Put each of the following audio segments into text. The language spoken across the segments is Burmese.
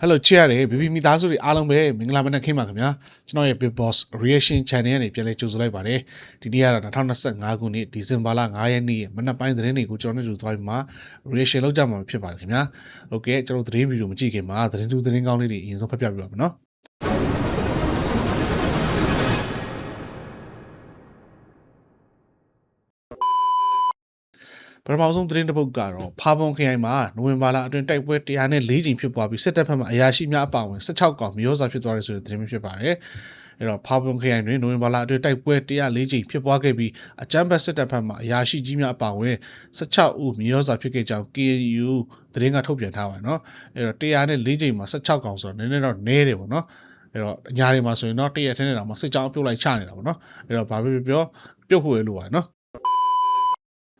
ဟယ်လိုချစ်ရတယ်ဘီဘီမိသားစုတွေအားလုံးပဲမင်္ဂလာမနက်ခင်းပါခင်ဗျာကျွန်တော်ရဲ့ Big Boss Reaction Channel ကနေပြန်လည်ကြိုဆိုလိုက်ပါတယ်ဒီနေ့ကတော့2025ခုနှစ်ဒီဇင်ဘာလ9ရက်နေ့မနက်ပိုင်းသတင်းတွေကိုကျွန်တော်တို့ကြိုသွားပြီးမှ reaction လုပ်ကြမှာဖြစ်ပါတယ်ခင်ဗျာ Okay ကျွန်တော်သတင်းဗီဒီယိုမကြည့်ခင်မှာသတင်းသူသတင်းကောင်းလေးတွေအရင်ဆုံးဖတ်ပြပြပါမယ်နော် ပထမဆုံးသတင်းတစ်ပုဒ်ကတော့ဖာပွန်ခရိုင်မှာနိုဝင်ဘာလအတွင်းတိုက်ပွဲ104ကြိမ်ဖြစ်ပွားပြီးစစ်တပ်ဘက်မှအရာရှိများအပါအဝင်16ကောင်မျိုးစားဖြစ်သွားတယ်ဆိုတဲ့သတင်းမျိုးဖြစ်ပါတယ်။အဲ့တော့ဖာပွန်ခရိုင်တွင်နိုဝင်ဘာလအတွင်းတိုက်ပွဲ104ကြိမ်ဖြစ်ပွားခဲ့ပြီးအကြမ်းဖက်စစ်တပ်ဘက်မှအရာရှိကြီးများအပါအဝင်16ဦးမျိုးစားဖြစ်ခဲ့ကြောင်း KNU သတင်းကထုတ်ပြန်ထားပါတယ်နော်။အဲ့တော့104ကြိမ်မှာ16ကောင်ဆိုတော့နည်းနည်းတော့နည်းတယ်ပေါ့နော်။အဲ့တော့အညာတွေမှာဆိုရင်တော့တရက်ထင်းနေတာမှာစစ်ကြောင်းပြုတ်လိုက်ချနေတာပေါ့နော်။အဲ့တော့ဘာပဲပြောပြောပြုတ်ဖို့ရလို့ပါနော်။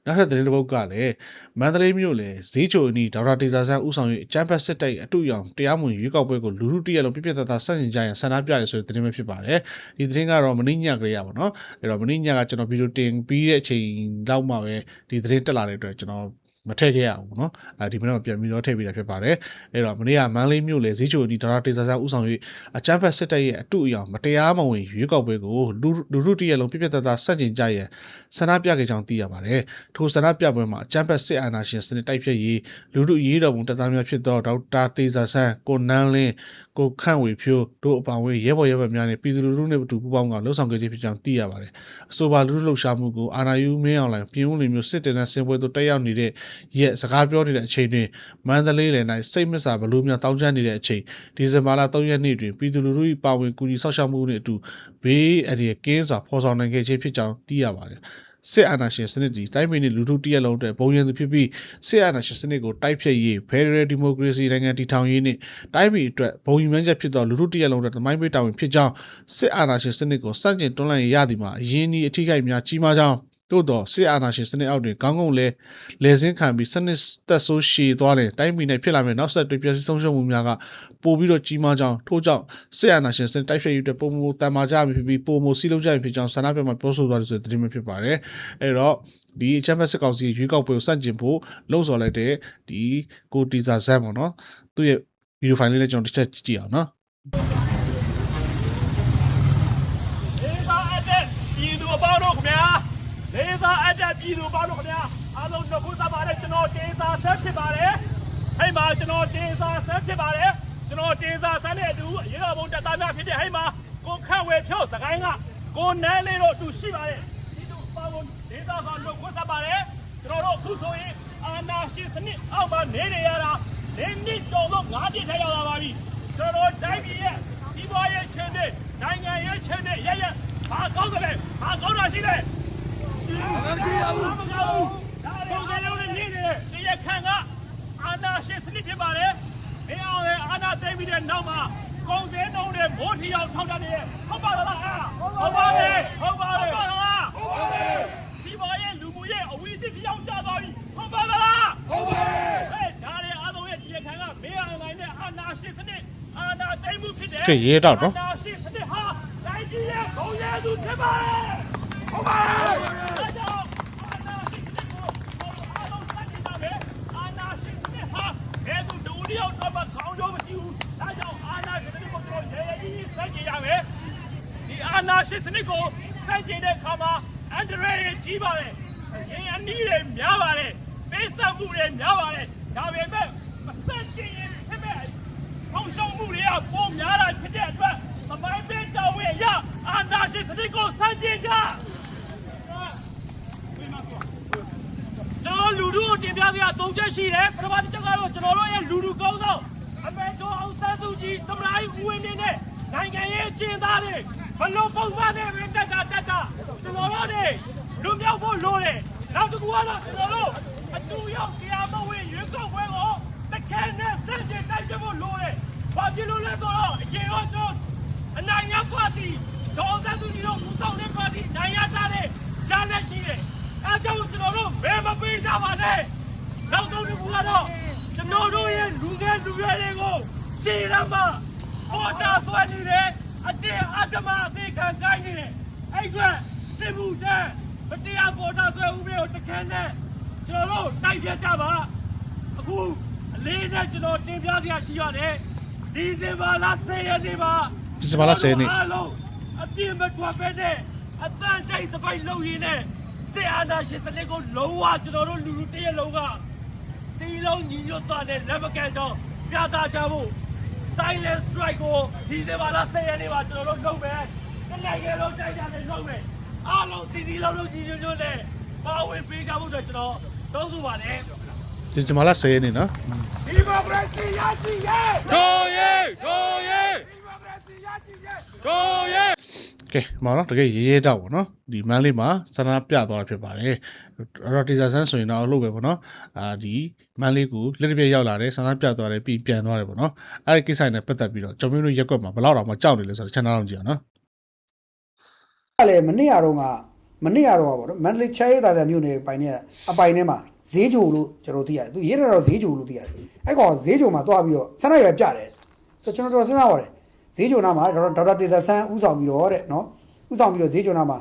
နောက်ထပ်သတင်းတစ်ပုဒ်ကလည်းမန္တလေးမြို့လေဈေးချိုအနီးဒေါက်တာတေဇာဆန်းဦးဆောင်၍အချမ်းဖက်စစ်တိုက်အတူရောင်တရားမဝင်ရွေးကောက်ပွဲကိုလူထုတရက်လုံးပြပြတသားဆန့်ကျင်ကြရန်ဆန္ဒပြရဆိုတဲ့သတင်းပဲဖြစ်ပါတယ်ဒီသတင်းကတော့မင်းညကလေးရပါတော့အဲ့တော့မင်းညကကျွန်တော်ဗီဒီယိုတင်ပြီးတဲ့အချိန်လောက်မှပဲဒီသတင်းတက်လာတဲ့အတွက်ကျွန်တော် မထည့်ခဲ့ရဘူးเนาะအဲဒီမနေ့ကပြန်ပြီးတော့ထည့်ပြီးတာဖြစ်ပါတယ်အဲ့တော့မနေ့ကမန္တလေးမြို့လေဈေးချိုအနီးဒေါက်တာတေဇာဆန်းဦးဆောင်၍အချမ်းဖက်စစ်တိုက်ရဲ့အတူအယောင်မတရားမဝင်ရွေးကောက်ပွဲကိုလူလူထုတရက်လုံးပြပြတသားဆန့်ကျင်ကြရန်ဆန္ဒပြခဲ့ကြောင်းသိရပါတယ်ထိုဆန္ဒပြပွဲမှာအချမ်းဖက်စစ်အာဏာရှင်စနစ်တိုက်ဖြတ်ရေးလူထုရေးတော်ပုံတပ်သားများဖြစ်သောဒေါက်တာတေဇာဆန်းကိုနန်းလင်းကိုခန့်ဝေဖြိုးတို့အပါအဝင်ရဲဘော်ရဲဘက်များနဲ့ပြည်သူလူထုနဲ့အတူပူးပေါင်းကလှုပ်ဆောင်ခဲ့ခြင်းဖြစ်ကြောင်းသိရပါတယ်အဆိုပါလူထုလှုပ်ရှားမှုကိုအာဏာယူမင်းအောင်လှိုင်ပြည်ဦးလီမျိုးစစ်တေနဲ့ဆင်ပွဲသို့တက်ရောက်နေတဲ့ ရက်စကားပြောနေတဲ့အချိန်တွင်မန္တလေးလယ်၌စိတ်မစာဘလို့များတောင်းကျမ်းနေတဲ့အချိန်ဒီဇင်ဘာလ3ရက်နေ့တွင်ပြည်သူလူထု၏ပါဝင်ကူညီဆောက်ရှောက်မှုနှင့်အတူဘေးအန္တရာယ်ကင်းစွာဖော်ဆောင်နိုင်ခဲ့ခြင်းဖြစ်ကြောင်းသိရပါတယ်စစ်အာဏာရှင်စနစ်ဒီတိုင်းပြည်နဲ့လူထုတရက်လုံးအတွက်ဘုံရန်သူဖြစ်ပြီးစစ်အာဏာရှင်စနစ်ကိုတိုက်ဖျက်ရေး Federal Democracy နိုင်ငံတည်ထောင်ရေးနဲ့တိုင်းပြည်အတွက်ဘုံယူမှန်းချက်ဖြစ်သောလူထုတရက်လုံးအတွက်သမိုင်းပေးတာဝန်ဖြစ်ကြောင်းစစ်အာဏာရှင်စနစ်ကိုစန့်ကျင်တွန်းလှန်ရရသည်မှာအရင်းအနှီးအထိကိများကြီးမားကြောင်း တို့တော့စစ်အာဏာရှင်စနစ်အောက်တွင်ကောင်းကောင်းလဲလဲစင်းခံပြီးစနစ်သက်ဆိုးရှည်သွားတယ်တိုင်းပြည်နဲ့ဖြစ်လာမယ့်နောက်ဆက်တွဲပြည်စည်းဆုံးရှုံးမှုများကပို့ပြီးတော့ကြီးမားကြောင်းထို့ကြောင့်စစ်အာဏာရှင်စနစ်တိုက်ဖျက်ရေးအတွက်ပုံမတန်မာကြပြီဖြစ်ပြီးပုံမစီလုံးကြပြီဖြစ်ကြောင်းဆန္ဒပြမှာပြောဆိုသွားတယ်ဆိုတဲ့သတင်းမျိုးဖြစ်ပါတယ်အဲ့တော့ဒီချမ်ပီယံစစ်ကောင်စီရွေးကောက်ပွဲကိုစန့်ကျင်ဖို့လှုံ့ဆော်လိုက်တဲ့ဒီကိုတီဇာဆန်ပေါ့နော်သူ့ရဲ့ဗီဒီယိုဖိုင်လေးလည်းကျွန်တော်တစ်ချက်ကြည့်အောင်နော် လေးစားအပ်တဲ့ပြည်သူအပေါင်းတို့ခင်ဗျာလေးစားအ ပ်တဲ့ပြည်သူအပေါင်းတို့ခင်ဗျာအားလုံးတို့ခုစားပါတယ်ကျွန်တော်တင်စာဆက်ဖြစ်ပါတယ်ဟဲ့မှာကျွန်တော်တင်စာဆက်ဖြစ်ပါတယ်ကျွန်တော်တင်စာဆက်နဲ့အတူရေတော်ဘုံတက်သားများဖြစ်တဲ့ဟဲ့မှာကိုခန့်ဝေဖြို့စကိုင်းကကိုနန်းလေးတို့အတူရှိပါတယ်ဒီတို့ပါဝင်လေးစားဆောင်တို့ခုစားပါတယ်ကျွန်တော်တို့အခုဆိုရင်အာနာရှင်စနစ်အောက်မှာနေနေရတာနေနစ်တုံတော့ငါးပြည့်ထက်ရောက်လာပါပြီကျွန်တော်တိုင်းပြည်ရဲ့ဒီဘွားရဲ့ချင်းတဲ့နိုင်ငံရဲ့ချင်းတဲ့ရရဘာကောင်းတယ်လဲဘာကောင်းတာရှိလဲ မကြည့်ရဘူးမကြည့်ဘူးပုံစံလုံးနဲ့နေနေဒီရခန့်ကအာနာရှင်စနစ်ဖြစ်ပါတယ်မင်းအောင်လည်းအာနာသိမ်းပြီးတဲ့နောက်မှာကုန်စည်နှုန်းတွေမိုးထီအောင်ထောက်တာနေဟုတ်ပါလားဟုတ်ပါတယ်ဟုတ်ပါတယ်ဟုတ်ပါလားဟုတ်ပါတယ်ဒီဘွားရဲ့လူမှုရဲ့အဝီးတစ်ပြောင်းကြသွားပြီဟုတ်ပါလားဟုတ်ပါတယ်ဟဲ့ဒါတွေအားလုံးရဲ့ဒီရခန့်ကမင်းအောင်လည်းနဲ့အာနာရှင်စနစ်အာနာသိမ်းမှုဖြစ်တယ်ကဲရေတော့နော်အာဏာရှင်စနစ်ဟာတိုင်းပြည်ရဲ့ဘုံရည်သူဖြစ်ပါတယ်။ဟုတ်ပါတယ်။ဒါကြောင့်အာဏာရှင်စနစ်ကိုအားလုံး နစ်ဟာဘယ်သူဒူတယောက်တော့မှခေါင်းကျိုးမရှိဘူး။ဒါကြောင့်အာဏာရှင်စနစ်ကိုကျွန်တော်ရဲရဲကြီးကြီးစတင်ရမယ်။ဒီအာဏာရှင်စနစ်ကိုစတင်တဲ့အခါမှာအန်ဒရရဲ့ကြီးပါတယ်။ရင်အနည်းတွေများပါတယ်။ပေးဆက်မှုတွေများပါတယ်။ဒါပေမဲ့မဆက်ရှင်ရင်ဖြစ်မဲ့ထောင်ရှောင်းမှုတွေကပုံများတာဖြစ်တဲ့အတွက်သမိုင်းပေးတော်ဝင်ရအာနာရှင်စနစ်ကိုစန့်ကျင်ကြ ကျွန်တော်လူထုကိုတင်ပြစရာ၃ချက်ရှိတယ်ပထမတစ်ချက်ကတော့ကျွန်တော်တို့ရဲ့လူထုကောင်းဆောင်အမေတော်အောင်ဆန်းစုကြည်သမရိုင်းဦးဝင်းနေနဲ့နိုင်ငံရေးအကျဉ်းသားတွေဘလို့ပုံမှန်နဲ့ပဲတက်တာတက်တာကျွန်တော်တို့တွေလူမြောက်ဖို့လိုတယ်နောက်တစ်ခုကတော့ကျွန်တော်တို့အတူရောက်တရားမဝင်ရွေးကောက်ပွဲကိုတကယ်နဲ့စန့်ကျင်တိုက်ပြဖို့လိုတယ်ဘာဖြစ်လို့လဲဆိုတော့အရင်ကကျွန်တော်အနိုင်ရပါတီဒေါ်စန်းသူကြီးတို့ဦးဆောင်တဲ့ပါတီနိုင်ရထားတဲ့ဂျာလက်ရှိတယ် အဲကြောင့်ကျွန်တော်တို့ဘယ်မပေးကြပါနဲ့နောက်ဆုံးတစ်ခုကတော့ကျွန်တော်တို့ရဲ့လူငယ်လူရွယ်တွေကိုရှင်းရမှာပေါ်တာဆွဲနေတယ်အတင်းအဓမ္မအသေးခံကိုင်းနေတယ်အဲ့အတွက်စစ်မှုတန်းမတရားပေါ်တာဆွဲဦးမျိုးတခဲနဲ့ကျွန်တော်တို့တိုက်ပြကြပါအခုအလေးနဲ့ကျွန်တော်တင်ပြစရာရှိရတယ်ဒီဒီဇင်ဘာလ10ရက်နေ့မှာဒီဇင်ဘာလ10ရက်နေ့အားလုံးအပြင်းမထွက်ပဲနဲ့အတန်တိုက်သပိုက်လုံရင်းနဲ့ စစ်အာဏာရှင်စနစ်ကိုလုံးဝကျွန်တော်တို့လူလူတရက်လုံးကစီလုံးညီညွတ်သွားတဲ့လက်မကန်ကြောင်းပြသကြဖို့ silent strike ကိုဒီဇင်ဘာလ10ရက်နေ့မှာကျွန်တော်တို့လုပ်မယ်။တနိုင်ငံလုံးတိုက်ကြတယ်လုပ်မယ်။အားလုံးစီစီလုံးလုံးညီညွတ်ညွတ်နဲ့ပါဝင်ပေးကြဖို့အတွက်ကျွန်တော်တောင်းဆိုပါတယ်ဒီဇင်ဘာလ10ရက်နေ့နော်။ဒီမိုကရေစီရရှိရဲ့တို့ရဲတို့ရဲဒီမိုကရေစီရရှိရဲ့တို့ရဲ ကဲမောင်နော်တကယ်ရေးရဲတော့ဗောနော်ဒီမန်းလေးမှာဆန္ဒပြသွားတာဖြစ်ပါတယ်အဲ့တော့တီဇာဆန်းဆိုရင်တော့အလုပ်ပဲဗောနော်အာဒီမန်းလေးကိုလက်တစ်ပြက်ရောက်လာတယ်ဆန္ဒပြသွားတယ်ပြီးပြန်သွားတယ်ဗောနော်အဲ့ဒီကိစ္စနဲ့ပတ်သက်ပြီးတော့ကျွန်တော်တို့ရက်ကွက်မှာဘယ်လောက်တောင်မှကြောက်နေလဲဆိုတော့ channel အောင်ကြည့်အောင်နော်ကလည်းမနေ့ကတော့ကမနေ့ကတော့ဗောနော်မန္တလေးချဲရဲသားသားမြို့နယ်ပိုင်နဲ့အပိုင်ထဲမှာဈေးကြိုလို့ကျွန်တော်သိရတယ်သူရေးတယ်တော့ဈေးကြိုလို့သိရတယ်အဲ့ကောင်ဈေးကြိုမှာတွားပြီးတော့ဆန္ဒရွယ်ပြတယ်ဆိုကျွန်တော်တော်စဉ်းစားပါတယ် ဈေးကြိုနာမှာဒေါက်တာဒေါက်တာတေဇာဆန်းဥဆောင်ပြီးတော့တဲ့နော်ဥဆောင်ပြီးတော့ဈေးကြိုနာမှာ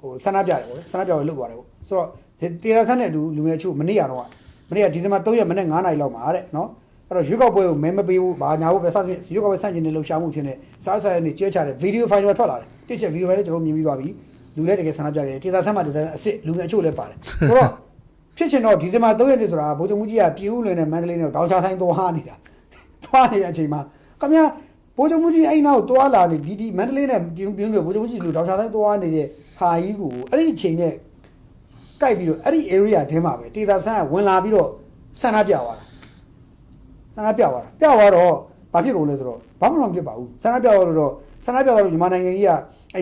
ဟိုဆန္ဒပြတယ်ဗောလေဆန္ဒပြပြီးလှုပ်သွားတယ်ဗောဆိုတော့တေဇာဆန်းနဲ့အတူလူငယ်ချို့မနေ့ကတော့မနေ့ကဒီဇင်ဘာ3ရက်မနေ့9နာရီလောက်မှာတဲ့နော်အဲ့တော့ရွေးကောက်ပွဲကိုမဲမပေးဘူးဘာညာဘူးပဲစသဖြင့်ရွေးကောက်ပွဲဆန့်ကျင်တဲ့လှုပ်ရှားမှုဖြစ်နေစားစားရနေကျဲချတဲ့ဗီဒီယိုဖိုင်တွေထွက်လာတယ်တစ်ချက်ဗီဒီယိုဖိုင်လည်းကျွန်တော်မြင်ပြီးသွားပြီလူလည်းတကယ်ဆန္ဒပြခဲ့တယ်တေသာဆမ်းမှာတေသာအစ်စ်လူငယ်အချို့လည်းပါတယ်ဆိုတော့ဖြစ်ချင်တော့ဒီဇင်ဘာ3ရက်နေ့ဆိုတာဗိုလ်ချုပ်မှုကြီးကပြည်ဦးလွင်နဲ့မန္တလေးနဲ့တောင်ချဆိုင်သွားနေတာသွားနေတဲ့အချိန်မှာခင်ဗျာ ဗိုလ်ချုပ်မှုကြီးအဲ့နောက်သွားလာနေဒီဒီမန္တလေးနဲ့ပြည်ဦးပြည်ဦးလွင်ဗိုလ်ချုပ်မှုကြီးလူတောင်ချဆိုင်သွားနေတဲ့ဟာကြီးကိုအဲ့ဒီအချိန်နဲ့ကြိုက်ပြီးတော့အဲ့ဒီ area ထဲမှာပဲတေသာဆန်းကဝင်လာပြီးတော့ဆန္ဒပြသွားတာဆန္ဒပြသွားတာပြသွားတော့ဘာဖြစ်ကုန်လဲဆိုတော့ဘာမှမဖြစ်ပါဘူးဆန္ဒပြသွားတော့ဆန္ဒပြသွားတော့မြန်မာနိုင်ငံကြီးက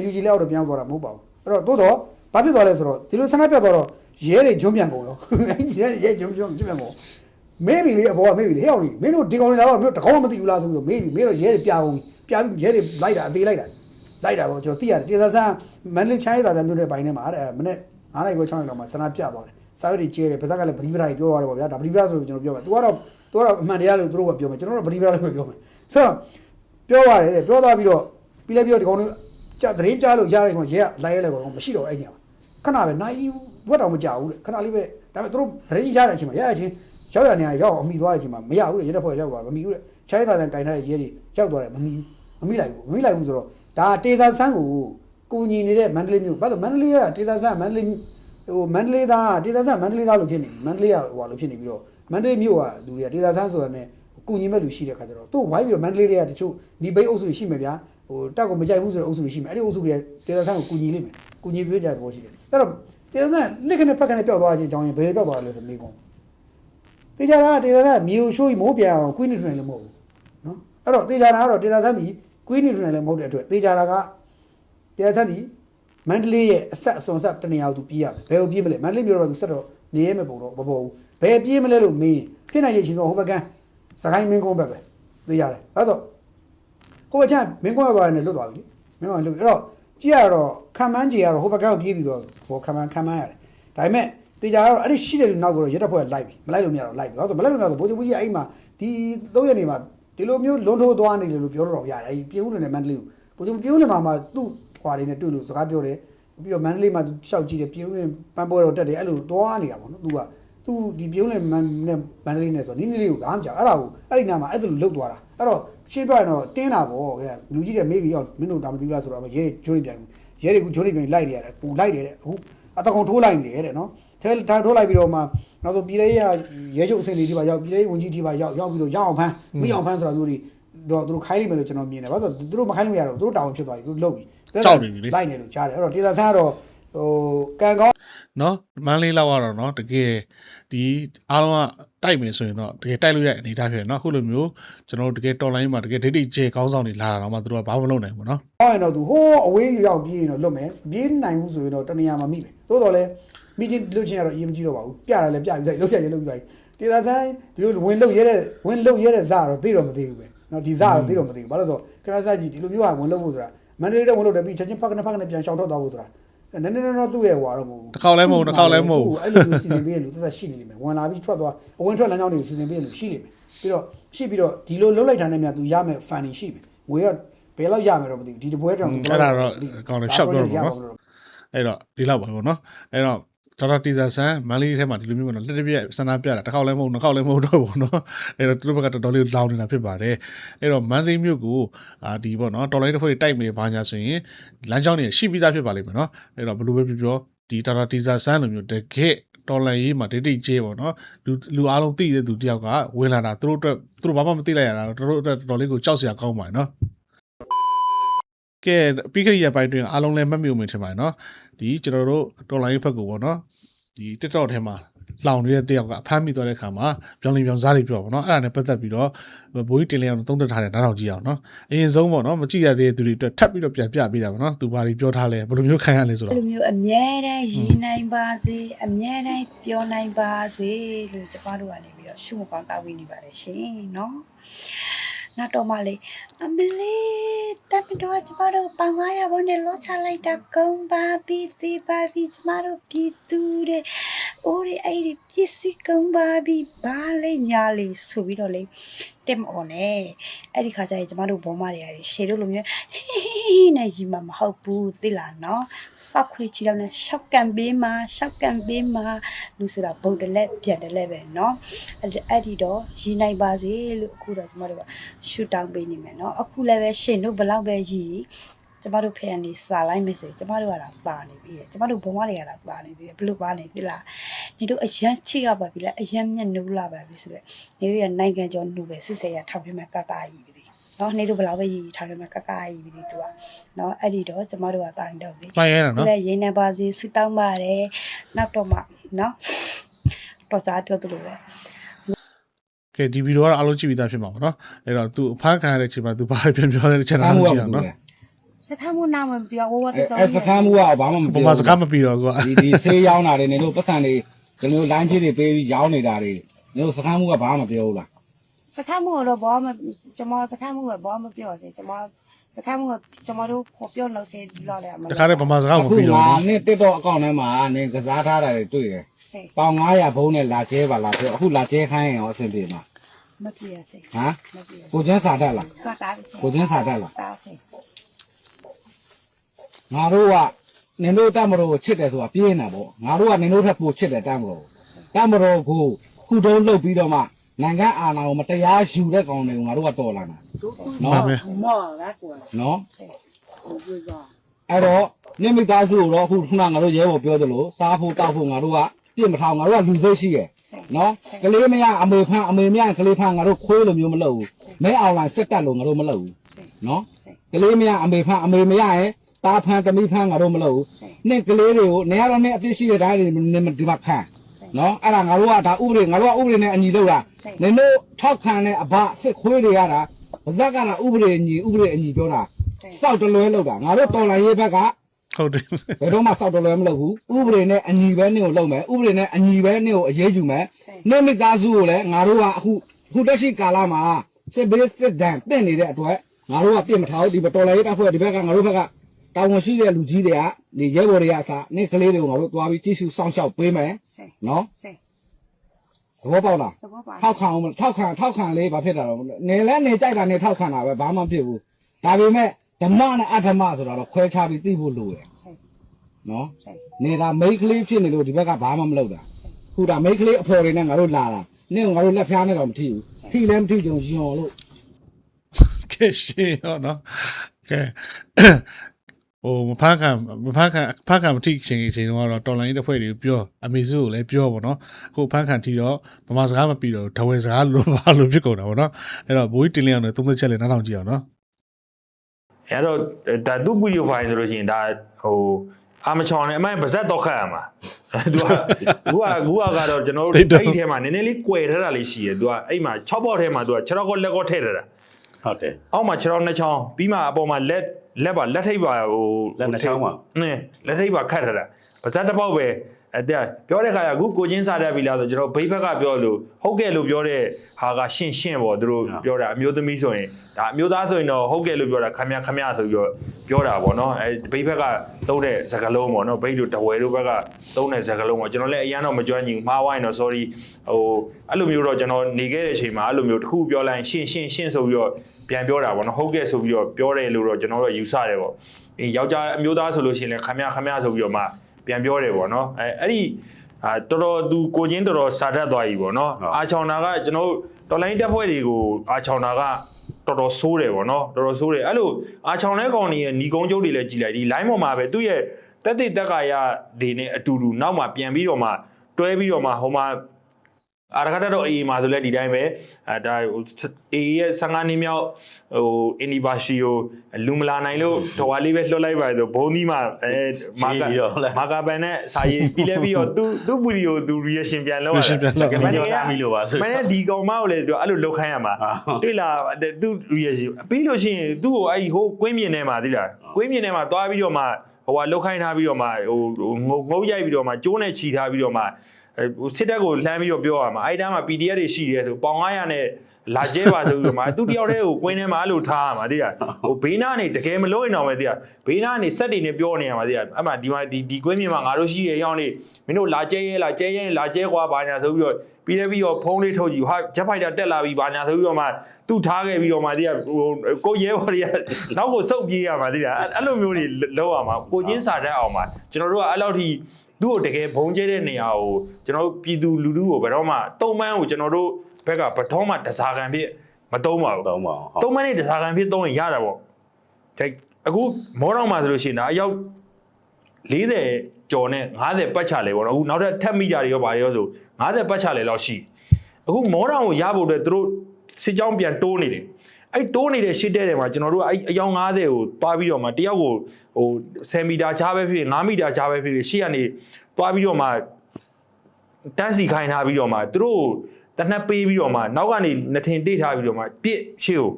LUG လက်အောက်တော့ပြောင်းသွားတာမဟုတ်ပါဘူးအဲ့တော့တိုးတော့ဘာဖြစ်သွားလဲဆိုတော့ဒီလိုဆန္ဒပြသွားတော့ရဲတွေဂျွန်းပြန်ကုန်ရောအဲ့ရဲရဲဂျွန်းဂျွန်းဂျွန်းပြန်ကုန် မေးပြီလေအဘောကမေးပြီလေဟဲ့အောင်လေမင်းတို့ဒီကောင်တွေလာတော့မင်းတို့တကောင်းမှမသိဘူးလားဆိုပြီးတော့မေးပြီမင်းတို့ရဲတွေပြကုန်ပြီပြပြီးရဲတွေလိုက်တာအသေးလိုက်တာလိုက်တာပေါ့ကျွန်တော်သိရတယ်တေသာဆန်းမန္တလေးချိုင်းသာသာမြို့နယ်ပိုင်းထဲမှာအဲ့မနေ့9နိုင်ကို6နိုင်လောက်မှာဆန္ဒပြသွားတယ်စာရွက်တွေကျဲတယ်ပါဇက်ကလည်းပရိပရာကြီးပြောသွားတယ်ပေါ့ဗျာဒါပရိပရာဆိုလို့ကျွန်တော်ပြောမယ် तू ကတော့ तू ကတော့အမှန်တရားလို့သူတို့ကပြောမယ်ကျွန်တော်တို့ပရိပရာလည်းပဲပြောမယ်ဆိုတော့ပြောရတယ်တဲ့ပြောသွားပြီးတော့ပြီးလည်းပြောဒီကောင်တွေကြသတင်းကြားလို့ကြားလိုက်ကောင်ရဲကလိုက်ရဲလိုက်ကောင်မရှိတော့အဲ့နေရာခဏပဲနိုင်ဘွက်တောင်မကြဘူးတဲ့ခဏလေးပဲဒါပေမဲ့သူတို့သတင်းရတဲ့အချိန်မှာရတဲ့အချိန် ရောက်ရနေရရောက်အမိသွားတဲ့အချိန်မှာမရဘူးတဲ့ရဲတပ်ဖွဲ့ရောက်သွားမမီဘူးတဲ့ချိုင်းသာတန်ကင်ထားတဲ့ရဲတွေရောက်သွားတယ်မမီဘူးမမိလိုက်ဘူးမမိလိုက်ဘူးဆိုတော့ဒါတေသာဆန်းကိုကူညီနေတဲ့မန္တလေးမြို့ဘာလို့မန္တလေးကတေသာဆန်းမန္တလေးဟိုမန္တလေးသားဒေသဆန်းမန္တလေးသားလို့ဖြစ်နေပြီမန္တလေးကဟိုဟာလို့ဖြစ်နေပြီးတော့မန္တလေးမြို့ကလူတွေကဒေသဆန်းဆိုတာနဲ့ကုညီမဲ့လူရှိတဲ့ခါကျတော့သူ့ဝိုင်းပြီးတော့မန္တလေးတွေကတချို့ဒီဘိတ်အုပ်စုတွေရှိမယ်ဗျာဟိုတက်ကိုမကြိုက်ဘူးဆိုတဲ့အုပ်စုတွေရှိမယ်အဲ့ဒီအုပ်စုတွေကဒေသဆန်းကိုကုညီလိမ့်မယ်ကုညီပေးကြတဲ့သဘောရှိတယ်အဲ့တော့ဒေသဆန်းလက်ခနဲ့ဖက်ခနဲ့ပျောက်သွားခြင်းအကြောင်းရင်ဘယ်လိုပျောက်သွားလဲဆိုမေးကုန် တေချာတာဒေသဆန်းမြေရှိုးကြီးမိုးပြန်အောင်ကွင်းနေထွင်လည်းမဟုတ်ဘူးနော်အဲ့တော့တေချာတာကတော့ဒေသဆန်းဒီကွင်းနေထွင်လည်းမဟုတ်တဲ့အတွက်တေချာတာကဒေသဆန်းဒီမန္တလေးရဲ့အဆက်အစွန်ဆက်တနေရာကိုသူပြေးရမယ်ဘယ်ကိုပြေးမလဲမန္တလေးမြို့တော့သူဆက်တော့နေရမယ်ပုံတော့မပေါ်ဘူးဘယ်ပြေးမလဲလို့မေးရင်ဖြစ်နိုင်ရဲ့ချင်းတော့ဟိုဘက်ကန်းစကိုင်းမင်းကုန်းဘက်ပဲသိရတယ်အဲ့တော့ဟိုဘက်ချမ်းမင်းကုန်းရောက်သွားတယ်နဲ့လွတ်သွားပြီလေမင်းကုန်းလွတ်အဲ့တော့ကြည့်ရတော့ခံမှန်းကြည့်ရတော့ဟိုဘက်ကန်းကိုပြေးပြီးတော့ဟိုခံမှန်းခံမှန်းရတယ်ဒါပေမဲ့ တေချာကတော့အဲ့ဒီရှိတဲ့လူနောက်ကိုတော့ရက်တပ်ဖွဲ့လိုက်ပြီမလိုက်လို့မရတော့လိုက်ပြီဟုတ်တော့မလိုက်လို့မရတော့ဘိုးချုပ်ကြီးအဲ့မှာဒီသုံးရက်နေမှာဒီလိုမျိုးလွန်ထိုးသွားနေတယ်လို့ပြောတော့ရတယ်အဲ့ပြေဦးနေတယ်မန္တလေးကိုဘိုးချုပ်ပြေဦးနေမှာမှသူ့ဟွာတွေနဲ့တွေ့လို့စကားပြောတယ်ပြီးတော့မန္တလေးမှာသူရှောက်ကြည့်တယ်ပြုံးနေပန်းပွဲတော့တက်တယ်အဲ့လိုသွားနေတာပေါ့နော်သူကသူဒီပြုံးနေမန်နဲ့မန္တလေးနဲ့ဆိုနီးနီးလေးကိုဘာမှမကြောက်အဲ့ဒါကိုအဲ့ဒီနာမှာအဲ့ဒါလိုလှုပ်သွားတာအဲ့တော့ရှင်းပြရင်တော့တင်းတာပေါ့ခင်ဗျလူကြီးတွေမေးပြီးတော့မင်းတို့ဒါမသိဘူးလားဆိုတော့ရဲဂျိုးတွေပြန်ရဲတွေကဂျိုးတွေပြန်လိုက်နေရတယ်ပူလိုက်တယ်တဲ့အခုအတကောင်ထိုးလိုက်နေတယ်တဲ့နော် ထဲထားထိုးလိုက်ပြီးတော့မှနောက်ဆိုပြည်လေးရရဲချုပ်အစင်လေးဒီပါရောက်ပြည်လေးဝန်ကြီးဒီပါရောက်ရောက်ပြီးတော့ရအောင်ဖမ်းမိအောင်ဖမ်းဆိုတာမျိုးတွေတော့သူတို့ခိုင်းလိမ့်မယ်လို့ကျွန်တော်မြင်တယ်ဘာလို့ဆိုသူတို့မခိုင်းလို့မရတော့သူတို့တာဝန်ဖြစ်သွားပြီသူတို့လုပ်ပြီကြောက်နေပြီလေလိုက်နေလို့ကြားတယ်အဲ့တော့ဒေတာဆန်းကတော့ဟိုကန်ကောင်းနော်မန်းလေးလောက်ကတော့နော်တကယ်ဒီအားလုံးကတိုက်မယ်ဆိုရင်တော့တကယ်တိုက်လို့ရတဲ့အနေအထားဖြစ်တယ်နော်အခုလိုမျိုးကျွန်တော်တို့တကယ်တော်လိုင်းမှာတကယ်ဒိတ်ဒိတ်ကျေကောင်းဆောင်တွေလာတာတော့မှသူတို့ကဘာမှမလုပ်နိုင်ဘူးနော်ကောင်းရင်တော့သူဟိုးအဝေးရောက်ပြေးရင်တော့လွတ်မယ်မပြေးနိုင်ဘူးဆိုရင်တော့တနေရာမှာမိမယ်သို့တော်လည်း မိချင်းလုတ်ချင်းကတော့အရင်မကြည့်တော့ပါဘူးပြရတယ်လည်းပြပြီးဆိုင်လုတ်ဆက်ရလုတ်ပြီးဆိုင်ဒေတာဆန်းဒီလိုဝင်လုတ်ရတဲ့ဝင်လုတ်ရတဲ့ဇာတော့သိတော့မသိဘူးပဲနော်ဒီဇာတော့သိတော့မသိဘူးဘာလို့ဆိုခရဆာကြီးဒီလိုမျိုးကဝင်လုတ်ဖို့ဆိုတာမန္တလေးတော့ဝင်လုတ်တယ်ပြီးချက်ချင်းဖက်ကနေဖက်ကနေပြန်ရှောင်ထွက်သွားဖို့ဆိုတာနည်းနည်းတော့သူ့ရဲ့ဟွာတော့မဟုတ်ဘူးတစ်ခေါက်လည်းမဟုတ်ဘူးတစ်ခေါက်လည်းမဟုတ်ဘူးအဲ့လိုမျိုးစီစဉ်ပေးတဲ့လူသက်သက်ရှိနေလိမ့်မယ်ဝင်လာပြီးထွက်သွားအဝင်ထွက်လမ်းကြောင်းတွေကိုစီစဉ်ပေးတဲ့လူရှိလိမ့်မယ်ပြီးတော့ရှိပြီးတော့ဒီလိုလှုပ်လိုက်တာနဲ့မြတ်သူရမယ် fan တွေရှိမယ်ငွေကဘယ်လောက်ရမယ်တော့မသိဘူးဒီတပွဲတောင်သူအဲ့ဒါတော့အကောင်တွေဖြောက်ပြောတော့ပေါ့နော်အဲ့တော့ဒီလောက်ပါပေါ့နော်အဲ့တော့ ဒေါက်တာတီဇန်ဆန်မန်လေးထဲမှာဒီလိုမျိုးပေါ့နော်လက်တပြက်ဆန္ဒပြတာတစ်ခေါက်လည်းမဟုတ်နှစ်ခေါက်လည်းမဟုတ်တော့ဘူးနော်အဲ့တော့သူတို့ဘက်ကတော်တော်လေးလောင်နေတာဖြစ်ပါတယ်အဲ့တော့မန်လေးမြို့ကိုအာဒီပေါ့နော်တော်လိုင်းတစ်ဖွဲ့တိုက်မေဘာညာဆိုရင်လမ်းကြောင်းတွေရှိပြီးသားဖြစ်ပါလိမ့်မယ်နော်အဲ့တော့ဘလို့ပဲပြောပြောဒီဒေါက်တာတီဇန်ဆန်လိုမျိုးတကယ်တော်လန်ရေးမှာဒိတ်တိကျေးပေါ့နော်လူလူအားလုံးသိတဲ့သူတယောက်ကဝင်လာတာသူတို့အတွက်သူတို့ဘာမှမသိလိုက်ရတာသူတို့အတွက်တော်တော်လေးကိုကြောက်စရာကောင်းပါတယ်နော်ကဲပြီးခရီးရပိုင်းတွင်အားလုံးလည်းမှတ်မိုံမင်ထင်ပါတယ်နော် ဒီကျွန်တော်တို့တော်လိုင်းဘက်ကိုပေါ့နော်ဒီ TikTok ထဲမှာလောင်နေတဲ့တယောက်ကအဖမ်းမိသွားတဲ့ခါမှာပြောင်းလင်းပြောင်းစားတွေပြောပေါ့နော်အဲ့ဒါနဲ့ပတ်သက်ပြီးတော့ဘိုးကြီးတင်လင်းအောင်သုံးသပ်ထားတဲ့နားထောင်ကြည့်အောင်နော်အရင်ဆုံးပေါ့နော်မကြည့်ရသေးတဲ့သူတွေအတွက်ထပ်ပြီးတော့ပြန်ပြပေးတာပေါ့နော်သူဘာတွေပြောထားလဲဘယ်လိုမျိုးခံရလဲဆိုအဲ့တော့လိုမျိုးအမြဲတမ်းရည်နိုင်ပါစေအမြဲတမ်းပြောနိုင်ပါစေလို့ကျမတို့ကနေပြီးတော့ရှုမကောင်းတောက်ဝင်နေပါတယ်ရှင်နော် နောက်တော့မှလေအမလေးတပ်ပြီးတော့ကျမတို့ပေါင်900ဘုန်းနဲ့လောချလိုက်တာကုန်းပါပြီးစီပါပြီးကျမတို့ပြည်သူတွေ အိုးဒီအဲ့ဒီပစ္စည်းကုန်းပါပြီဘာလဲညာလေဆိုပြီးတော့လေတက်မအောင်နဲ့အဲ့ဒီခါကျရင်ကျမတို့ဘောမတွေကရှယ်တို့လိုမျိုးဟေးဟေးနဲ့ရီမမဟုတ်ဘူးသိလားနော်စောက်ခွေချီတော့နဲ့ရှောက်ကန်ပေးမှာရှောက်ကန်ပေးမှာလူဆိုတာဘုံတလက်ပြန်တလက်ပဲနော်အဲ့ဒီတော့ရီနိုင်ပါစေလို့အခုတော့ကျမတို့ကရှူတောင်းပေးနေမယ်နော်အခုလည်းပဲရှင်တို့ဘလောက်ပဲရီ ကျမတို့ဖန်နေစာလိုက်မယ်ဆိုရင်ကျမတို့ကတော့ပါနေပြီကျမတို့ဘဝတွေကတော့ပါနေပြီဘလို့ပါနေပြီလားနေတို့အရန်ချစ်ရပါပြီလားအရန်မျက်နှာလာပါပြီဆိုတော့နေတို့ရနိုင်ငံကျော်လူပဲစစ်ဆေးရထောက်ပြမဲ့ကကကြီးပြီနော်နေတို့ဘလောက်ပဲရည်ထားရမှာကကရည်ပြီးတူอ่ะနော်အဲ့ဒီတော့ကျမတို့ကတာနေတော့ပြီမှန်ရတာနော်လည်းရင်းနေပါစေဆူတောင်းပါတယ်နောက်တော့မှနော်တော်စားပြောသလိုပဲကဲဒီဗီဒီယိုကတော့အားလုံးကြည့်ပြီးသားဖြစ်မှာပါနော်အဲ့တော့ तू အဖမ်းခံရတဲ့ချိန်မှာ तू ဘာပြန်ပြောလဲတဲ့ channel ကိုကြည့်အောင်နော် စခန်းမနာမပြောဝဝအဲတော့အဲစခန်းမှုကဘာမှမပုံပြောမှန်စကားမပြီးတော့ကွာဒီဒီဆေးရောင်းတာတွေနေလို့ပတ်စံတွေဒီလိုလိုင်းကြီးတွေပေးပြီးရောင်းနေတာတွေနေလို့စခန်းမှုကဘာမှမပြောဘူးလားစခန်းမတော့ဘောမကျွန်မစခန်းမကဘောမပြောစေကျွန်မစခန်းမကကျွန်မတို့ခေါ်ပြောလို့စေလောက်တယ်အမတခါတည်းပုံမှန်စကားမအခုပြီးတော့ငါနော်နဲ့တက်တော့အကောင့်ထဲမှာနေကစားထားတာတွေတွေ့တယ်ပေါင်900ဘုံနဲ့လာကျဲပါလားဆိုအခုလာကျဲခိုင်းရင်ရောအဆင်ပြေမှာမပြေစေဟမ်မပြေကိုချင်းစာတက်လားစတားကိုချင်းစာတက်လားတားစေ ငါတို့ကနင်တို့တက်မတော်ကိုချစ်တယ်ဆိုတာပြင်းနေတာပေါ့ငါတို့ကနင်တို့ထက်ပိုချစ်တယ်တက်မတော်တက်မတော်ကိုခုတုံးလှုပ်ပြီးတော့မှနိုင်ငံအာဏာကိုမတရားယူတဲ့ကောင်တွေကိုငါတို့ကတော်လာတာမှန်နော်ပဲမော်လာကွာနော်ဘူးကအဲ့တော့နိမိသားစုကိုတော့အခုခုနငါတို့ရဲဘော်ပြောသလိုစားဖို့တောက်ဖို့ငါတို့ကပြစ်မထောင်ငါတို့ကလူစိတ်ရှိရဲ့နော်ကလေးမရအမေဖန်းအမေမရကလေးဖန်းငါတို့ခွေးလိုမျိုးမလုပ်ဘူးမဲအောင်လိုင်းစစ်တက်လို့ငါတို့မလုပ်ဘူးနော်ကလေးမရအမေဖန်းအမေမရရ င်ตาဖန်းတမိဖန်းငါတို့မလုပ်ဘူးနှစ်ကလေးတွေကိုနေရာတော့နဲ့အပြစ်ရှိတဲ့တိုင်းတွေဒီမှာခံနော်အဲ့ဒါငါတို့ကဒါဥပဒေငါတို့ကဥပဒေနဲ့အညီလုပ်တာနင်တို့ထောက်ခံတဲ့အဘစစ်ခွေးတွေရတာဗဇက်ကလာဥပဒေအညီဥပဒေအညီပြောတာစောက်တလွဲလုပ်တာငါတို့တော်လိုင်းရေးဘက်ကဟုတ်တယ်ဘယ်တော့မှစောက်တော်လည်းမလုပ်ဘူးဥပဒေနဲ့အညီပဲနင့်ကိုလုပ်မယ်ဥပဒေနဲ့အညီပဲနင့်ကိုအရေးယူမယ်နင့်မိသားစုကိုလည်းငါတို့ကအခုအခုတက်ရှိကာလမှာစစ်ဘေးစစ်ဒဏ်တင့်နေတဲ့အတွက်ငါတို့ကပြစ်မထားဘူးဒီဘတော်လည်းတပ်ဖွဲ့ဒီဘက်ကငါတို့ဘက်က တာဝန်ရှိတဲ့လူကြီးတွေကဒီရဲဘော်တွေကအစားနင့်ကလေးတွေကိုငါတို့တွားပြီးကြည့်ရှုစောင့်ရှောက်ပေးမယ်နော်စေသဘောပေါက်လားသဘောပါထောက်ခံအောင်မထောက်ခံထောက်ခံလေးဘာဖြစ်တာတော့နေလဲနေကြိုက်တာနေထောက်ခံတာပဲဘာမှမဖြစ်ဘူးဒါပေမဲ့ဓမ္မနဲ့အဓမ္မဆိုတာတော့ခွဲခြားပြီးသိဖို့လိုတယ်နော်နေတာမိတ်ကလေးဖြစ်နေလို့ဒီဘက်ကဘာမှမလုပ်တာခုဒါမိတ်ကလေးအဖော်တွေနဲ့ငါတို့လာတာနင့်ကငါတို့လက်ဖျားနဲ့တော့မထိဘူးထိလည်းမထိကြုံယွန်လို့ကဲရှင်ရောနော်ကဲ ဟိုမဖမ်းခံမဖမ်းခံဖမ်းခံမထိချင်းချင်းတော့တော်လိုင်းတစ်ဖွဲ့တွေပြောအမေစုကိုလည်းပြောပေါ့နော်အခုဖမ်းခံထိတော့ဗမာစကားမပြီးတော့ဒဝဲစကားလိုပါလို့ဖြစ်ကုန်တာပေါ့နော်အဲ့တော့ဘိုးကြီးတင်လင်းအောင်လည်းသုံးသက်ချက်လည်းနားထောင်ကြည့်အောင်နော်အဲ့တော့ဒါသူ့ video file ဆိုလို့ရှိရင်ဒါဟိုအာမချောင်းနဲ့အမိုင်းပါဇက်တော့ခတ်ရမှာသူကကူကကူကတော့ကျွန်တော်တို့အဲ့ဒီထဲမှာနည်းနည်းလေးကွယ်ထားတာလေးရှိရယ်သူကအဲ့မှာ6ပေါက်ထဲမှာသူက6တော့ကောလက်ကောထည့်ထားတာ ဟုတ်တယ်အောက်မှာ6တော့2ချောင်းပြီးမှအပေါ်မှာလက်လက်ပါလက်ထိပ်ပါဟိုလက်နှစ်ချောင်းပါနည်းလက်ထိပ်ပါခတ်ထားတာပါဇက်တစ်ပေါက်ပဲ အဲ့ဒါပြောတဲ့ခါကျအခုကိုချင်းစားတတ်ပြီလားဆိုကျွန်တော်ဘိဘက်ကပြောလို့ဟုတ်ကဲ့လို့ပြောတဲ့ဟာကရှင်းရှင်းပေါ့သူတို့ပြောတာအမျိုးသမီးဆိုရင်ဒါအမျိုးသားဆိုရင်တော့ဟုတ်ကဲ့လို့ပြောတာခမရခမရဆိုပြီးတော့ပြောတာပေါ့နော်အဲဘိဘက်ကသုံးတဲ့စကားလုံးပေါ့နော်ဘိတို့တဝဲတို့ဘက်ကသုံးတဲ့စကားလုံးပေါ့ကျွန်တော်လည်းအရန်တော့မကြွမ်းညီဘူးမှားဝိုင်းတော့ sorry ဟိုအဲ့လိုမျိုးတော့ကျွန်တော်နေခဲ့တဲ့အချိန်မှာအဲ့လိုမျိုးတစ်ခုပြောလိုက်ရှင်းရှင်းရှင်းဆိုပြီးတော့ပြန်ပြောတာပေါ့နော်ဟုတ်ကဲ့ဆိုပြီးတော့ပြောတယ်လို့တော့ကျွန်တော်တို့ယူဆတယ်ပေါ့ဒီယောက်ျားအမျိုးသားဆိုလို့ရှိရင်လည်းခမရခမရဆိုပြီးတော့မှ ပြန်ပြောတယ်ပေါ့နော်အဲအဲ့ဒီအာတော်တော်သူကိုချင်းတော်တော်စာတတ်သွားပြီပေါ့နော်အာချောင်နာကကျွန်တော်တို့တော်လိုင်းတက်ဖွဲ့တွေကိုအာချောင်နာကတော်တော်ဆိုးတယ်ပေါ့နော်တော်တော်ဆိုးတယ်အဲ့လိုအာချောင်တဲ့ကောင်တွေရဲ့ညီကုန်းကျုပ်တွေလည်းကြည်လိုက်ဒီ line ပေါ်မှာပဲသူ့ရဲ့တက်တိတက်ကာယတွေနဲ့အတူတူနောက်မှပြန်ပြီးတော့မှတွဲပြီးတော့မှဟိုမှာ အာရကတတော့အေးမှာဆိုလဲဒီတိုင်းပဲအဲဒါဟိုအေးရဲ့15နှစ်မြောက်ဟိုအန်နီဗာရှီကိုလူမလာနိုင်လို့တော်ဝါလေးပဲလွှတ်လိုက်ပါဆိုဘုံဒီမှာအဲမာကာမာကာပန်နဲ့စာရေးပြီးလဲပြီးတော့သူသူ့ဗီဒီယိုသူ reaction ပြန်လုပ် reaction ပြန်လုပ်မင်းကမီလို့ပါဆိုမင်းဒီကောင်မကိုလည်းသူအဲ့လိုလောက်ခိုင်းရမှာတွေ့လားသူ reaction ပြီးလို့ရှိရင်သူ့ကိုအဲ့ဟိုကွင်းမြင်ထဲမှာသိလားကွင်းမြင်ထဲမှာသွားပြီးတော့မှဟိုကလောက်ခိုင်းထားပြီးတော့မှဟိုငုံငုံရိုက်ပြီးတော့မှကျိုးနဲ့ခြီထားပြီးတော့မှအဲဟို စစ်တပ်ကိုလှမ်းပြီးတော့ပြောရမှာအဲ့တန်းမှာ PDF တွေရှိတယ်ဆိုပေါင်900နဲ့လာကျဲပါဆိုပြီးတော့မှသူတယောက်တည်းကိုကွင်းထဲမှာအဲ့လိုထားရမှာသိလားဟိုဘေးနားနေတကယ်မလို့ရင်တော့ပဲသိလားဘေးနားနေစက်တွေနဲ့ပြောနေရမှာသိလားအဲ့မှာဒီမှာဒီဒီကွင်းမြေမှာငါတို့ရှိရရောက်နေမင်းတို့လာကျဲရဲလာကျဲရဲလာကျဲကွာဘာညာဆိုပြီးတော့ပြီးတယ်ပြီးတော့ဖုန်းလေးထုတ်ကြည့်ဟာဂျက်ဖိုက်တာတက်လာပြီဘာညာဆိုပြီးတော့မှသူ့ထားခဲ့ပြီးတော့မှသိလားဟိုကိုရဲဘော်တွေကနောက်ကိုစုပ်ပြေးရမှာသိလားအဲ့လိုမျိုးတွေလောက်ရမှာကိုချင်းစာတတ်အောင်မှာကျွန်တော်တို့ကအဲ့လောက်ထိ သူ့ကိုတကယ်ဘုံကျဲတဲ့နေရာကိုကျွန်တော်တို့ပြည်သူလူထုကိုဘယ်တော့မှတုံးမန်းကိုကျွန်တော်တို့ဘက်ကဘယ်တော့မှတစားခံဖြစ်မတုံးပါဘူးတောင်းပါအောင်တုံးမန်းနဲ့တစားခံဖြစ်တုံးရင်ရတာပေါ့ဒါအခုမောတော့မှဆိုလို့ရှိရင်ဒါအယောက်40ကျော်နဲ့50ပတ်ချလေပေါ့နော်အခုနောက်ထပ်ထပ်မိကြတွေရောဗာရောဆို50ပတ်ချလေလောက်ရှိအခုမောတော့ကိုရဖို့အတွက်သူတို့စစ်ကြောင်းပြန်တိုးနေတယ် အဲ့တိုးနေတဲ့ရှစ်တဲ့တွေမှာကျွန်တော်တို့အဲ့အယောက်50ကိုတွားပြီးတော့မှတယောက်ကိုဟို10မီတာချားပဲဖြစ်ဖြစ်9မီတာချားပဲဖြစ်ဖြစ်ရှေ့ကနေတွားပြီးတော့မှတန်းစီခိုင်းထားပြီးတော့မှသူတို့တနက်ပေးပြီးတော့မှနောက်ကနေနှထင်တိတ်ထားပြီးတော့မှပြစ်ရှေ့ကို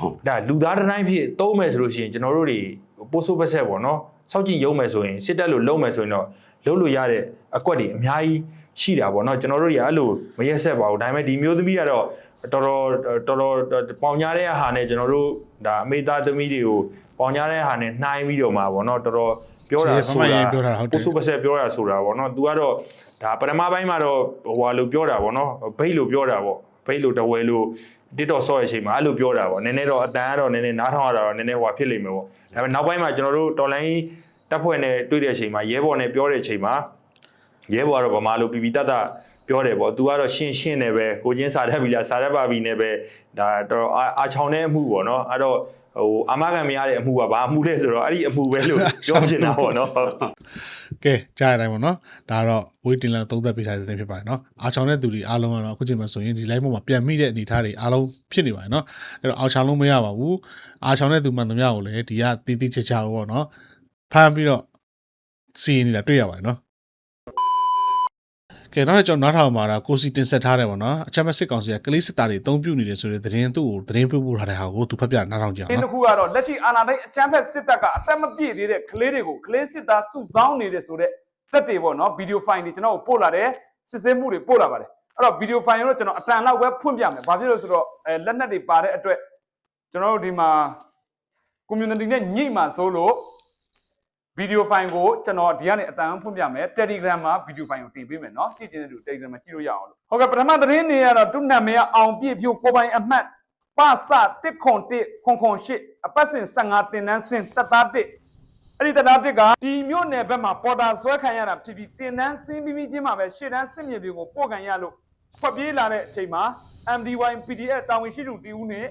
ဟုတ်ဒါလူသားတစ်တိုင်းဖြစ်သုံးမယ်ဆိုလို့ရှိရင်ကျွန်တော်တို့တွေပို့ဆိုးပတ်ဆက်ပေါ့နော်စောက်ကြည့်ရုံမယ်ဆိုရင်စစ်တက်လို့လုံးမယ်ဆိုရင်တော့လုံးလို့ရတဲ့အကွက်တွေအများကြီးရှိတာပေါ့နော်ကျွန်တော်တို့တွေကအဲ့လိုမရက်ဆက်ပါဘူးဒါပေမဲ့ဒီမျိုးသမီးကတော့ တော်တော်တော်တော်ပေါင်ညာတဲ့ဟာနဲ့ကျွန်တော်တို့ဒါအမေသားသမီးတွေကိုပေါင်ညာတဲ့ဟာနဲ့နှိုင်းပြီးတော့မှာပေါ့နော်တော်တော်ပြောတာဆိုတာပို့ဆိုးပတ်ဆက်ပြောတာဆိုတာပေါ့နော် तू ကတော့ဒါပထမပိုင်းမှာတော့ဟိုဟာလို့ပြောတာပေါ့နော်ဘိတ်လို့ပြောတာပေါ့ဘိတ်လို့တဝဲလို့ TikTok ဆော့ရဲ့အချိန်မှာအဲ့လိုပြောတာပေါ့နည်းနည်းတော့အတန်ကတော့နည်းနည်းနားထောင်ရတာတော့နည်းနည်းဟွာဖြစ်လိမ့်မယ်ပေါ့ဒါပေမဲ့နောက်ပိုင်းမှာကျွန်တော်တို့တော်လိုင်းတပ်ဖွဲ့နဲ့တွေ့တဲ့အချိန်မှာရဲဘော်နဲ့ပြောတဲ့အချိန်မှာရဲဘော်ကတော့ဗမာလိုပီပီတတ်တတ် ပြောတယ်ပေါ့ तू ကတော့ရှင်းရှင်းနေပဲကိုချင်းစာတတ်ပြီလားစာတတ်ပါပြီနဲ့ပဲဒါတော့အာချောင်းတဲ့အမှုပေါ့နော်အဲ့တော့ဟိုအမကန်မရတဲ့အမှုကဘာအမှုလဲဆိုတော့အဲ့ဒီအမှုပဲလို့ပြောချင်တာပေါ့နော်ကဲကြားရတိုင်းပေါ့နော်ဒါကတော့ဝေးတင်လာသုံးသက်ပေးထားတဲ့သတင်းဖြစ်ပါတယ်နော်အာချောင်တဲ့သူတွေအားလုံးကတော့အခုချိန်မှာဆိုရင်ဒီ live ပေါ်မှာပြန်မိတဲ့အနေအထားတွေအားလုံးဖြစ်နေပါတယ်နော်အဲ့တော့အာချောင်လုံးမရပါဘူးအာချောင်တဲ့သူမှန်သမျှကိုလည်းဒီကတီးတီးချာချာပေါ့နော်ဖမ်းပြီးတော့စီရင်နေတာတွေ့ရပါတယ်နော် ကဲနောက်တစ်ကြောင်နောက်ထောင်မှာဒါကိုစီတင်ဆက်ထားတယ်ပေါ့နော်အချက်မဲ့စစ်ကောင်စီကကလေးစစ်သားတွေအသုံးပြုနေတယ်ဆိုတဲ့သတင်းသူ့ကိုသတင်းပြပို့ထားတဲ့ဟာကိုသူဖတ်ပြနောက်ထောင်ကြအောင်ဒီနော်တစ်ခုကတော့လက်ရှိအာဏာသိမ်းအကြမ်းဖက်စစ်တပ်ကအသက်မပြည့်သေးတဲ့ကလေးတွေကိုကလေးစစ်သားစုဆောင်းနေတဲ့ဆိုတဲ့တက်တွေပေါ့နော်ဗီဒီယိုဖိုင်တွေကျွန်တော်ကိုပို့လာတယ်စစ်ဆေးမှုတွေပို့လာပါတယ်အဲ့တော့ဗီဒီယိုဖိုင်ကိုတော့ကျွန်တော်အတန်လောက်ပဲဖွင့်ပြမယ်ဘာဖြစ်လို့လဲဆိုတော့အဲလက်နက်တွေပါတဲ့အတွက်ကျွန်တော်တို့ဒီမှာ community နဲ့ညှိမှဆိုလို့ ဗီဒီယိုဖိုင်ကိုကျွန်တော်ဒီကနေအတန်ဖွင့်ပြမယ် Telegram မှာဗီဒီယိုဖိုင်ကိုတင်ပေးမယ်နော်ကြည့်ချင်တဲ့လူ Telegram မှာကြည့်လို့ရအောင်လို့ဟုတ်ကဲ့ပထမသတင်းနေရတော့သူ့နာမည်ကအောင်ပြည့်ဖြိုးကိုပိုင်အမှတ်ပစတစ်ခွန်တစ်ခွန်ခွန်ရှစ်အပတ်စဉ်15တင်တန်းစဉ်တက်သားတစ်အဲ့ဒီတက်သားတစ်ကဒီမြို့နယ်ဘက်မှာပေါ်တာဆွဲခံရတာဖြစ်ပြီးတင်တန်းစင်းပြီးပြီးချင်းမှာပဲရှစ်တန်းစစ်မြေပြင်ကိုပို့ခံရလို့ဖွဲ့ပြေးလာတဲ့အချိန်မှာ MDY PDF တာဝန်ရှိသူတဦးနဲ့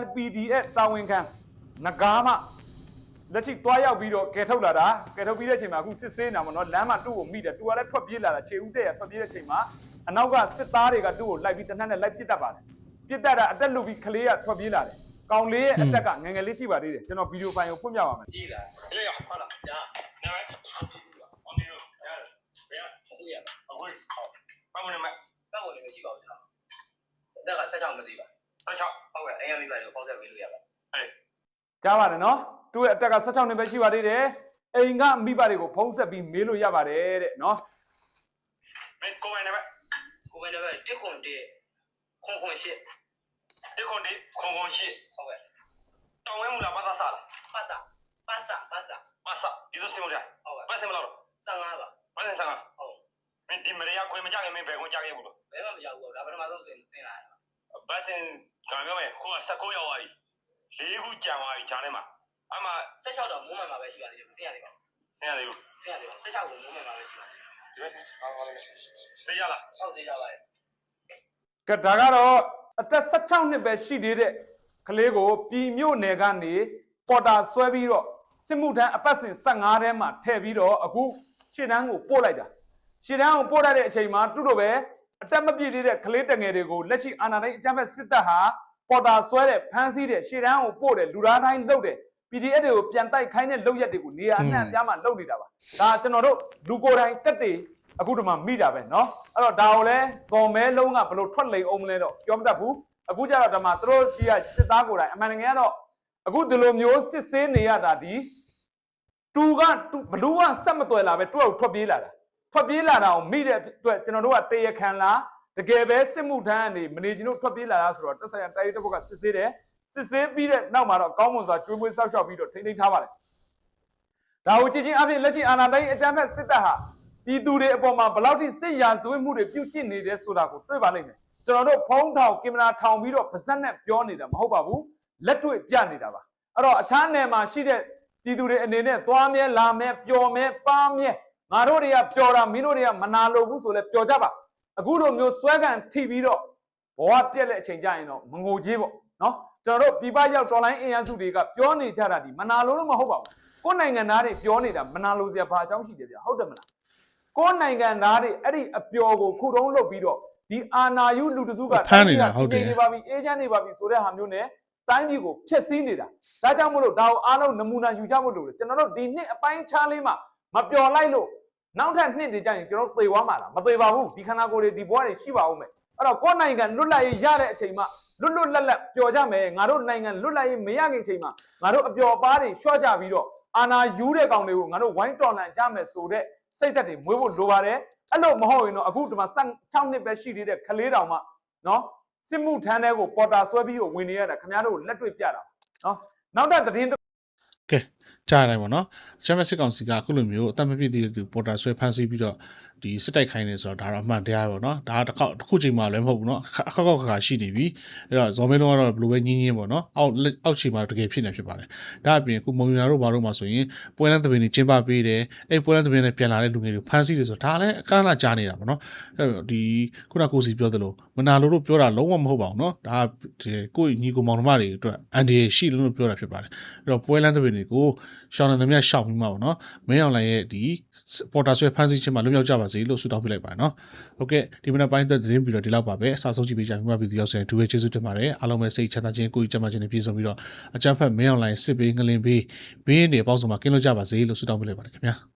LPDF တာဝန်ခံငကားမှ လက်ရှိတွားရောက်ပြီးတော့ကယ်ထုတ်လာတာကယ်ထုတ်ပြီးတဲ့အချိန်မှာအခုစစ်ဆေးနေတာပေါ့နော်လမ်းမှာသူ့ကိုမိတယ်သူကလည်းထွက်ပြေးလာတာခြေဦးတဲ့ရထွက်ပြေးတဲ့အချိန်မှာအနောက်ကစစ်သားတွေကသူ့ကိုလိုက်ပြီးတနက်နဲ့လိုက်ပစ်တတ်ပါတယ်ပြစ်တတ်တာအသက်လူပြီးကလေးကထွက်ပြေးလာတယ်။ကောင်လေးရဲ့အသက်ကငယ်ငယ်လေးရှိပါသေးတယ်။ကျွန်တော်ဗီဒီယိုဖိုင်ကိုဖွင့်ပြပါမယ်ကြီးလာအေးရဟုတ်လားညာနာမည်အောင်ဒီလိုရတယ်ဘယ်ကဟုတ်ရအခုပတ်မနေမဲ့ပတ်ဝင်လည်းမရှိပါဘူးကျွန်တော်အသက်ကဆက်ချောင်းမသိပါဆက်ချောက်ဟုတ်ကဲ့အရင်မိပါတယ်ကိုပေါင်းဆက်ပေးလို့ရပါ။ကြားပါတယ်နော်။ သူ့ရဲ့အသက်က16နှစ်ပဲရှိပါသေးတယ်။အိမ်ကမိဘတွေကိုဖုံးဆက်ပြီးမေးလို့ရပါတယ်တဲ့နော်မင်းကိုယ်နေမဲ့ကိုမင်းလည်းတစ်ခွန်တစ်ခွန်ခွန်ရှစ်ဒီကွန်ဒီခွန်ခွန်ရှိဟုတ်ကဲ့တောင်းဝဲမူလားပတ်သားစားလားပတ်တာပတ်စာပတ်စာပတ်စားဒီလိုစင်မလားဟုတ်ကဲ့ပတ်စင်မလား15ပါပတ်စင်စားဟုတ်မင်းဒီမရခွေမကြခင်မင်းဘယ်ခွင့်ကြခဲ့ဘူးလို့ဘယ်မှမရောက်ဘူးဒါပထမဆုံးစင်စင်လာတယ်ပတ်စင်ကံပြောမယ်ခုက16ရောက်သွားပြီ၄ခုကြံသွားပြီဂျာထဲမှာ အမှ16တော့မုံမှန်မှာပဲရှိပါသေးတယ်မစင်ရသေးပါဆင်းရတယ်ဆင်းရတယ်ဆက်ချောက်ကိုမိုးမှန်ပါပဲရှိပါတယ်ဒီဘက်ကောင်းကောင်းလေးသိကြလားဟုတ်သိကြပါတယ်ကဲဒါကတော့အသက်16နှစ်ပဲရှိသေးတဲ့ကလေးကိုပြည်မြို့နယ်ကနေပေါ်တာဆွဲပြီးတော့စစ်မှုထမ်းအပတ်စဉ်15ထဲမှာထည့်ပြီးတော့အခုရှေ့တန်းကိုပို့လိုက်တာရှေ့တန်းကိုပို့လိုက်တဲ့အချိန်မှာသူတို့ပဲအတက်မပြည့်သေးတဲ့ကလေးတငယ်တွေကိုလက်ရှိအာဏာသိမ်းအကြမ်းဖက်စစ်တပ်ဟာပေါ်တာဆွဲတဲ့ဖမ်းဆီးတဲ့ရှေ့တန်းကိုပို့တဲ့လူသားတိုင်းလုပ်တဲ့ PDF တွေကိုပြန်တိုက်ခိုင်းတဲ့လုပ်ရက်တွေကိုနေရာအနှံ့အပြားမှာလုပ်နေတာပါဒါကျွန်တော်တို့လူကိုယ်တိုင်တက်တည်အခုဒီမှာမိတာပဲเนาะအဲ့တော့ဒါကိုလဲဇော်မဲလုံးကဘလို့ထွက်လိန်အောင်မလဲတော့ပြောမတတ်ဘူးအခုကျတော့ဒီမှာသူတို့ရှိရစစ်သားကိုယ်တိုင်အမှန်တကယ်ကတော့အခုဒီလိုမျိုးစစ်ဆေးနေရတာဒီတူကတူဘလူးကစက်မတွယ်လာပဲတူကထွက်ပြေးလာတာထွက်ပြေးလာတာကိုမိတဲ့အတွက်ကျွန်တော်တို့ကတေရခံလားတကယ်ပဲစစ်မှုထမ်းကနေမနေချင်းတို့ထွက်ပြေးလာတာဆိုတော့တက်ဆိုင်ရာတိုက်ရိုက်တစ်ဘက်ကစစ်ဆေးတယ် စစ်ဆေးပြီးတဲ့နောက်မှာတော့ကောင်းမွန်စွာကျွေးမွေးဆောက်ရှောက်ပြီးတော့ထိန်းသိမ်းထားပါတယ်ဒါကိုကြည့်ချင်းအပြင်လက်ရှိအာဏာသိမ်းအကြမ်းဖက်စစ်တပ်ဟာပြည်သူတွေအပေါ်မှာဘယ်လောက်ထိစစ်ရာဇဝတ်မှုတွေပြုကျင့်နေတယ်ဆိုတာကိုတွေ့ပါလိမ့်မယ်ကျွန်တော်တို့ဖုံးထောင်ကင်မရာထောင်ပြီးတော့ပါဇက်နဲ့ပြောနေတာမဟုတ်ပါဘူးလက်တွေ့ပြနေတာပါအဲ့တော့အခြားနယ်မှာရှိတဲ့ပြည်သူတွေအနေနဲ့သွားမြဲလာမြဲပျော်မြဲပါမြဲငါတို့တွေကပျော်တာမင်းတို့တွေကမနာလိုဘူးဆိုလဲပျော်ကြပါအခုလိုမျိုးစွဲကန်ထိပြီးတော့ဘဝပြက်တဲ့အချိန်ကြရင်တော့မငိုကြီးပေါ့နော် ကျွန်တော်တို့ပြပရောက်တော်လိုင်းအင်အားစုတွေကပြောနေကြတာဒီမနာလိုလို့မဟုတ်ပါဘူးကိုယ်နိုင်ငံသားတွေပြောနေတာမနာလို့စရာဘာအကြောင်းရှိတယ်ဗျဟုတ်တယ်မလားကိုယ်နိုင်ငံသားတွေအဲ့ဒီအပျော်ကိုခုတုံးလုပ်ပြီးတော့ဒီအာနာယုလူတစုကဖမ်းနေတာဟုတ်တယ်နေပါပြီအေဂျင့်နေပါပြီဆိုတဲ့ဟာမျိုးနဲ့တိုင်းပြည်ကိုဖျက်ဆီးနေတာဒါကြောင့်မို့လို့ဒါကိုအားလုံးနမူနာယူကြဖို့လိုတယ်ကျွန်တော်တို့ဒီနှစ်အပိုင်းခြားလေးမှာမပျော်လိုက်လို့နောက်ထပ်နှစ်တွေကျရင်ကျွန်တော်တို့သေသွားမှာလားမသေပါဘူးဒီခန္ဓာကိုယ်တွေဒီဘဝတွေရှိပါဦးမယ်အဲ့တော့ကိုယ်နိုင်ငံလွတ်လပ်ရေးရတဲ့အချိန်မှာ လွတ်လွတ်လပ်လပ်ပျော်ကြမယ်ငါတို့နိုင်ငံလွတ်လပ်ရေးမရခင်အချိန်မှာငါတို့အပျော်ပါးတွေလျှော့ကြပြီးတော့အာနာယူတဲ့ကောင်တွေကိုငါတို့ဝိုင်းတော်လန်ကြမယ်ဆိုတဲ့စိတ်သက်တွေမွေးဖို့လိုပါတယ်အဲ့လိုမဟုတ်ရင်တော့အခုဒီမှာ6နှစ်ပဲရှိသေးတဲ့ကလေးတောင်မှနော်စစ်မှုထမ်းတဲ့ကိုပေါ်တာဆွဲပြီးတော့ဝင်နေရတာခင်ဗျားတို့လက်တွေ့ပြတာနော်နောက်တဲ့သတင်းတစ်ကဲကြားရတိုင်းပေါ့နော်အချမ်းမစစ်ကောင်စီကအခုလိုမျိုးအသက်မပြည့်သေးတဲ့သူပေါ်တာဆွဲဖမ်းဆီးပြီးတော့ ဒီစစ်တိုက်ခိုင်းနေဆိုတော့ဒါတော့အမှန်တရားပဲပေါ့နော်ဒါကတစ်ခေါက်တစ်ခုချိန်မှလည်းမဟုတ်ဘူးနော်အခက်ခေါက်ခါရှိနေပြီအဲ့တော့ဇော်မဲလုံးကတော့ဘယ်လိုပဲညင်းညင်းပေါ့နော်အောက်လက်အောက်ချိန်မှာတကယ်ဖြစ်နေဖြစ်ပါတယ်ဒါအပြင်အခုမုံညာတို့ဘာတို့မှာဆိုရင်ပွဲလန်းသဘင်တွေကျင်းပပေးတယ်အဲ့ပွဲလန်းသဘင်နဲ့ပြန်လာတဲ့လူငယ်တွေဖမ်းဆီးတယ်ဆိုတော့ဒါလည်းအခါလာကြားနေတာပေါ့နော်အဲ့တော့ဒီခုနကကိုစီပြောသလိုမနာလို့လို့ပြောတာလုံးဝမဟုတ်ပါဘူးနော်ဒါကဒီကိုယ့်ညီကိုမောင်နှမတွေအတွက်အန်ဒီရှိလို့လို့ပြောတာဖြစ်ပါတယ်အဲ့တော့ပွဲလန်းသဘင်တွေကိုရှောင်းနေသမျှရှောင်းပြီးမှပေါ့နော်မင်းအောင်လိုင်ရဲ့ဒီပေါ်တာဆွဲဖမ်းဆီးခြင်းမှာလွတ်မြောက်ကြပါစေလို့ဆုတောင်းပေးလိုက်ပါတယ်နော်ဟုတ်ကဲ့ဒီမနက်ပိုင်းသက်သတင်းပြီးတော့ဒီလောက်ပါပဲအစားဆုံးကြည့်ပေးကြမြတ်ပြည်သူရောက်စင်ဒူဝဲကျေးဇူးတင်ပါတယ်အားလုံးပဲစိတ်ချမ်းသာခြင်းကိုယ်ကြီးကျန်းမာခြင်းနဲ့ပြည့်စုံပြီးတော့အကြမ်းဖက်မင်းအောင်လိုင်စစ်ပေးငလင်ပေးဘေးနေပေါင်းစုံမှာကင်းလို့ကြပါစေလို့ဆုတောင်းပေးလိုက်ပါတယ်ခင်ဗျာ